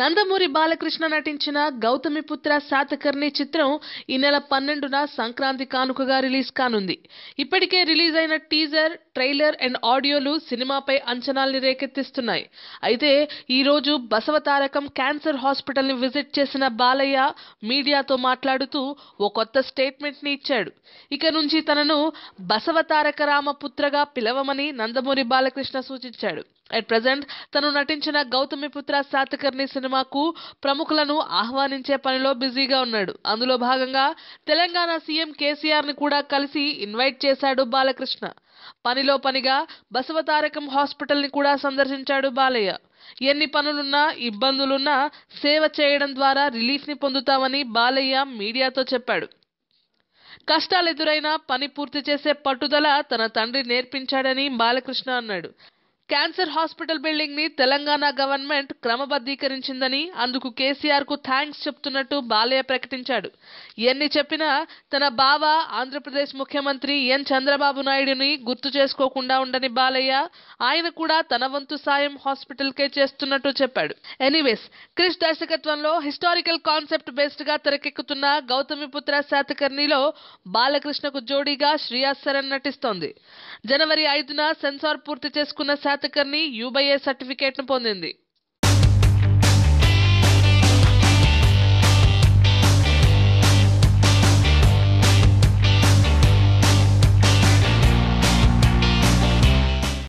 నందమూరి బాలకృష్ణ నటించిన గౌతమిపుత్ర శాతకర్ణి చిత్రం ఈ నెల పన్నెండున సంక్రాంతి కానుకగా రిలీజ్ కానుంది. ఇప్పటికే రిలీజ్ అయిన టీజర్ ట్రైలర్ అండ్ ఆడియోలు సినిమాపై అంచనాల్ని రేకెత్తిస్తున్నాయి. అయితే ఈరోజు బసవతారకం క్యాన్సర్ హాస్పిటల్ని విజిట్ చేసిన బాలయ్య మీడియాతో మాట్లాడుతూ ఓ కొత్త స్టేట్మెంట్ని ఇచ్చాడు. ఇక నుంచి తనను బసవతారక రామపుత్రగా పిలవమని నందమూరి బాలకృష్ణ సూచించాడు. అట్ ప్రజెంట్ తను నటించిన గౌతమిపుత్ర సాతకర్ణి సినిమాకు ప్రముఖులను ఆహ్వానించే పనిలో బిజీగా ఉన్నాడు. అందులో భాగంగా తెలంగాణ సీఎం కేసీఆర్ని కూడా కలిసి ఇన్వైట్ చేశాడు బాలకృష్ణ. పనిలో పనిగా బసవతారకం హాస్పిటల్ని కూడా సందర్శించాడు బాలయ్య. ఎన్ని పనులున్నా ఇబ్బందులున్నా సేవ చేయడం ద్వారా రిలీఫ్ని పొందుతామని బాలయ్య మీడియాతో చెప్పాడు. కష్టాలు ఎదురైనా పని పూర్తి చేసే పట్టుదల తన తండ్రి నేర్పించాడని బాలకృష్ణ అన్నాడు. క్యాన్సర్ హాస్పిటల్ బిల్డింగ్ని తెలంగాణ గవర్నమెంట్ క్రమబద్ధీకరించిందని అందుకు కేసీఆర్కు థ్యాంక్స్ చెప్తున్నట్టు బాలయ్య ప్రకటించాడు. ఎన్ని చెప్పినా తన బావ ఆంధ్రప్రదేశ్ ముఖ్యమంత్రి ఎన్ చంద్రబాబు నాయుడుని గుర్తు చేసుకోకుండా ఉండని బాలయ్య ఆయన కూడా తన వంతు సాయం హాస్పిటల్ కే చేస్తున్నట్టు చెప్పాడు. ఎనీవేస్ క్రిష్ దర్శకత్వంలో హిస్టారికల్ కాన్సెప్ట్ బేస్డ్గా తెరకెక్కుతున్న గౌతమిపుత్ర శాతకర్ణిలో బాలకృష్ణకు జోడీగా శ్రియా నటిస్తోంది. జనవరి ఐదున సెన్సార్ పూర్తి చేసుకున్న శాతకర్ణి యూబైఏ సర్టిఫికేట్ను పొందింది.